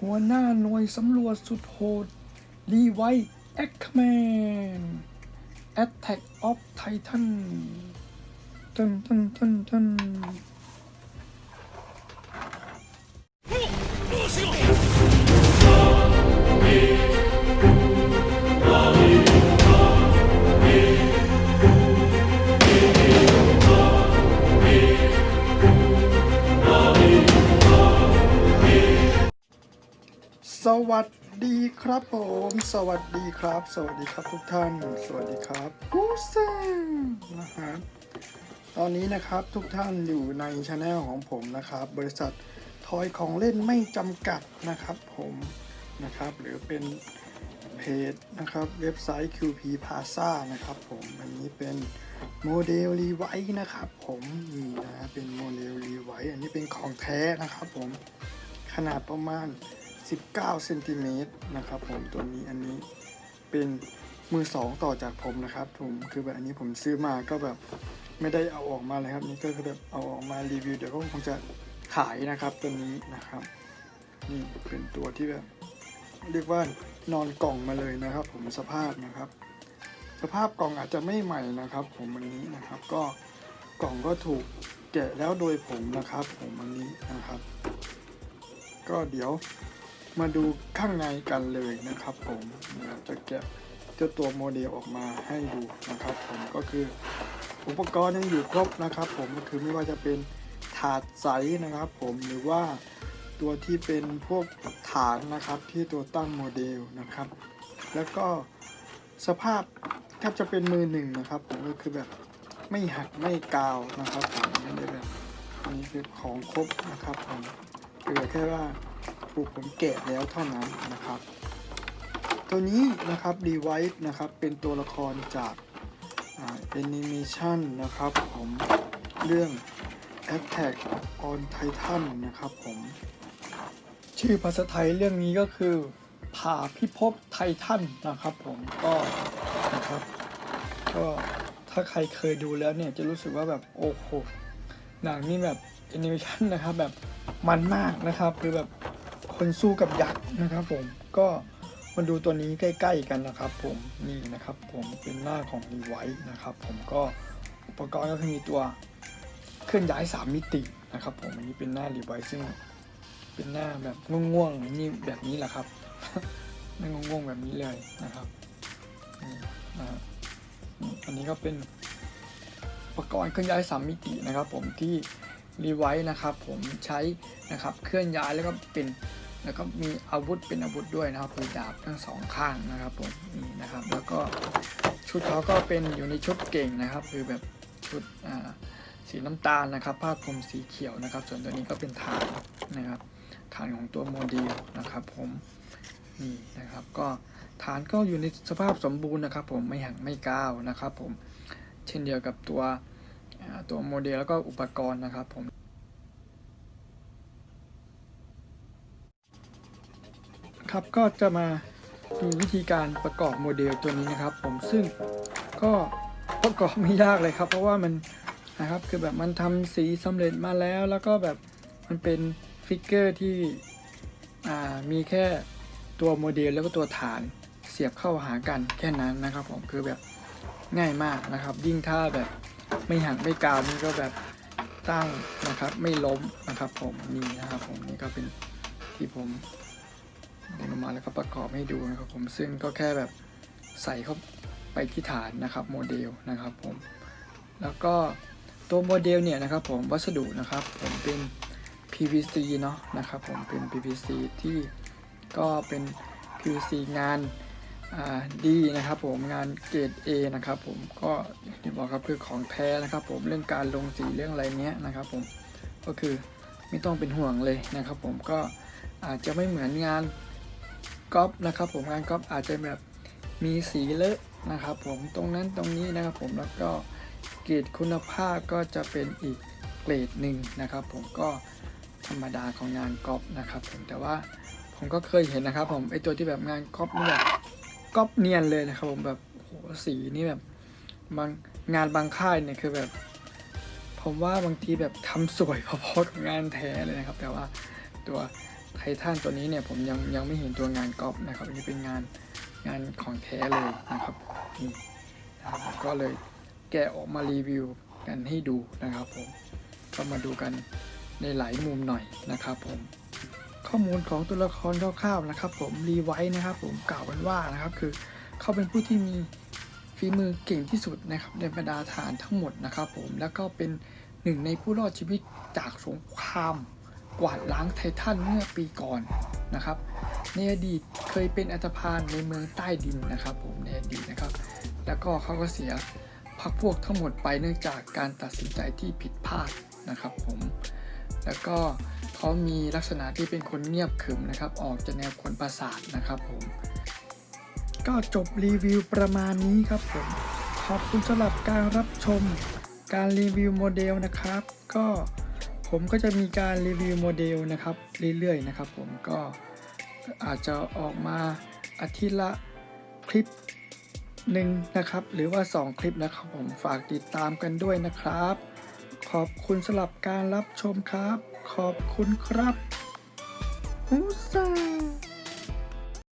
หัวหน้าหน่วยสำรวจสุดโหดรีไวแอคแมน Attack of Titan ตึนตึนตึนตึน วัสดีครับผม สวัสดีครับ สวัสดีครับทุกท่าน สวัสดีครับผู้เซงนะฮะตอนนี้นะครับทุกท่านอยู่ในช anel ของผมนะครับ บริษัททอยของเล่นไม่จำกัดนะครับผมนะครับ หรือเป็นเพจนะครับเว็บไซต์ QP Plaza นะครับผมอันนี้เป็นโมเดลรีไวท์นะครับผมนี่นะเป็นโมเดลรีไวท์อันนี้เป็นของแท้นะครับผมขนาดประมาณ 19เซนติเมตรนะครับผมตัวนี้อันนี้เป็นมือสองต่อจากผมนะครับผมคือแบบอันนี้ผมซื้อมาก็แบบไม่ได้เอาออกมาเลยครับนี่ก็คือแบบเอาออกมารีวิวเดี๋ยวก็คงจะขายนะครับตัวนี้นะครับนี่เป็นตัวที่แบบเรียกว่านอนกล่องมาเลยนะครับ ผมสภาพนะครับ สภาพกล่องอาจจะไม่ใหม่นะครับ ผมวันนี้นะครับก็กล่องก็ถูกแกะแล้วโดยผมนะครับ ผมวันนี้นะครับ ก็เดี๋ยว มาดูข้างในกันเลยนะครับผมเราจะแกะเจ้าตัวโมเดลออกมาให้ดูนะครับ ผมก็คืออุปกรณ์ยังอยู่ครบนะครับ ผมก็คือไม่ว่าจะเป็นถาดใสนะครับ ผมหรือว่าตัวที่เป็นพวกฐานนะครับที่ตัวตั้งโมเดลนะครับ แล้วก็สภาพแทบจะเป็นมือหนึ่งนะครับ ผมก็คือแบบไม่หักไม่กาวนะครับผมไม่ได้แบบอันนี้คือของครบนะครับผมเหลือแค่ว่า ผูกผมแกะแล้วเท่านั้นนะครับ ตัวนี้นะครับรีไวท์นะครับเป็นตัวละครจากแอนิเมชันนะครับผมเรื่อง Attack on Titan นะครับผม ชื่อภาษาไทยเรื่องนี้ก็คือผ่าพิภพไททันนะครับผมก็นะครับก็ถ้าใครเคยดูแล้วเนี่ยจะรู้สึกว่าแบบโอ้โหหนังนี่แบบแอนิเมชันนะครับแบบมันมากนะครับคือแบบ คนสู้กับยักษ์นะครับ ผมก็มาดูตัวนี้ใกล้ ๆ กันนะครับ ผมนี่นะครับ ผมเป็นหน้าของรีไวท์นะครับ ผมก็อุปกรณ์ก็คือมีตัวเคลื่อนย้าย 3 มิตินะครับ ผมอันนี้เป็นหน้ารีไวท์ซึ่งเป็นหน้าแบบง่วงๆนี่แบบนี้แหละครับหน้าง่วงๆแบบนี้เลยนะครับอันนี้ก็เป็นอุปกรณ์เคลื่อนย้ายสามมิตินะครับ ผมที่รีไวท์นะครับ ผมใช้นะครับเคลื่อนย้ายแล้วก็เป็น แล้วก็มีอาวุธเป็นอาวุธด้วยนะครับคือดาบทั้งสองข้างนะครับผมนี่นะครับ แล้วก็ชุดเขาก็เป็นอยู่ในชุดเก่งนะครับ คือแบบชุดสีน้ำตาลนะครับ ผ้าคลุมสีเขียวนะครับ ส่วนตัวนี้ก็เป็นฐานนะครับฐานของตัวโมเดลนะครับ ผมนี่นะครับ ก็ฐานก็อยู่ในสภาพสมบูรณ์นะครับ ผมไม่หักไม่ก้าวนะครับ ผมเช่นเดียวกับตัวตัวโมเดลแล้วก็อุปกรณ์นะครับ ผม ครับก็จะมาดูวิธีการประกอบโมเดลตัวนี้นะครับ ผมซึ่งก็ประกอบไม่ยากเลยครับ เพราะว่ามันนะครับคือแบบมันทำสีสำเร็จมาแล้ว แล้วก็แบบมันเป็นฟิกเกอร์ที่มีแค่ตัวโมเดลแล้วก็ตัวฐานเสียบเข้าหากันแค่นั้นนะครับ ผมคือแบบง่ายมากนะครับ ยิ่งถ้าแบบไม่หักไม่กาวนี่ก็แบบตั้งนะครับไม่ล้มนะครับ ผมนี่นะครับผมนี่ก็เป็นที่ผม ดึงออกมาแล้วก็ประกอบให้ดูนะครับผมซึ่งก็แค่แบบใส่เข้าไปที่ฐานนะครับโมเดลนะครับผมแล้วก็ตัวโมเดลเนี่ยนะครับผมวัสดุนะครับผมเป็น PVC เนาะนะครับผมเป็น PVC ที่ก็เป็น PVC งานดีนะครับผมงานเกรด A นะครับผมก็อย่างที่บอกครับคือของแท้นะครับผมเรื่องการลงสีเรื่องอะไรเนี้ยนะครับผมก็คือไม่ต้องเป็นห่วงเลยนะครับผมก็อาจจะไม่เหมือนงาน ก๊อปนะครับผมงานก๊อปอาจจะแบบมีสีเลอะนะครับผมตรงนั้นตรงนี้นะครับผมแล้วก็เกรดคุณภาพก็จะเป็นอีกเกรดหนึ่งนะครับ ผมก็ธรรมดาของงานก๊อปนะครับผมแต่ว่าผมก็เคยเห็นนะครับ ผมไอตัวที่แบบงานก๊อปนี่แบบก๊อปเนียนเลยนะครับ ผมแบบโหสีนี่แบบบางงานบางค่ายเนี่ยคือแบบ ผมว่าบางทีแบบทำสวยพอๆกับงานแท้เลยนะครับ แต่ว่าตัว ไททันตัวนี้เนี่ยผมยังยังไม่เห็นตัวงานก๊อปนะครับอันนี้เป็นงานงานของแท้เลยนะครับนี่นะครับก็เลยแกะออกมารีวิวกันให้ดูนะครับผมก็มาดูกันในหลายมุมหน่อยนะครับผมข้อมูลของตัวละครคร่าวๆนะครับ ผมรีไว้นะครับ ผมกล่าวกันว่านะครับคือเขาเป็นผู้ที่มีฝีมือเก่งที่สุดนะครับในบรรดาฐานทั้งหมดนะครับ ผมแล้วก็เป็นหนึ่งในผู้รอดชีวิตจากสงคราม กวาดล้างไททันเมื่อปีก่อนนะครับ ในอดีตเคยเป็นอัตภานในเมืองใต้ดินนะครับ ผมในอดีตนะครับ แล้วก็เขาก็เสียพักพวกทั้งหมดไปเนื่องจากการตัดสินใจที่ผิดพลาดนะครับ ผม แล้วก็เขามีลักษณะที่เป็นคนเงียบขรึมนะครับ ออกจะแนวคนประสาทนะครับผม ก็จบรีวิวประมาณนี้ครับผม ขอบคุณสำหรับการรับชมการรีวิวโมเดลนะครับ ก็ ผมก็จะมีการรีวิวโมเดลนะครับเรื่อยๆนะครับผมก็อาจจะออกมาอาทิตย์ละคลิปหนึ่งนะครับ หรือว่า 2 คลิปนะครับผมฝากติดตามกันด้วยนะครับ ขอบคุณสำหรับการรับชมครับ ขอบคุณครับฮูซ่า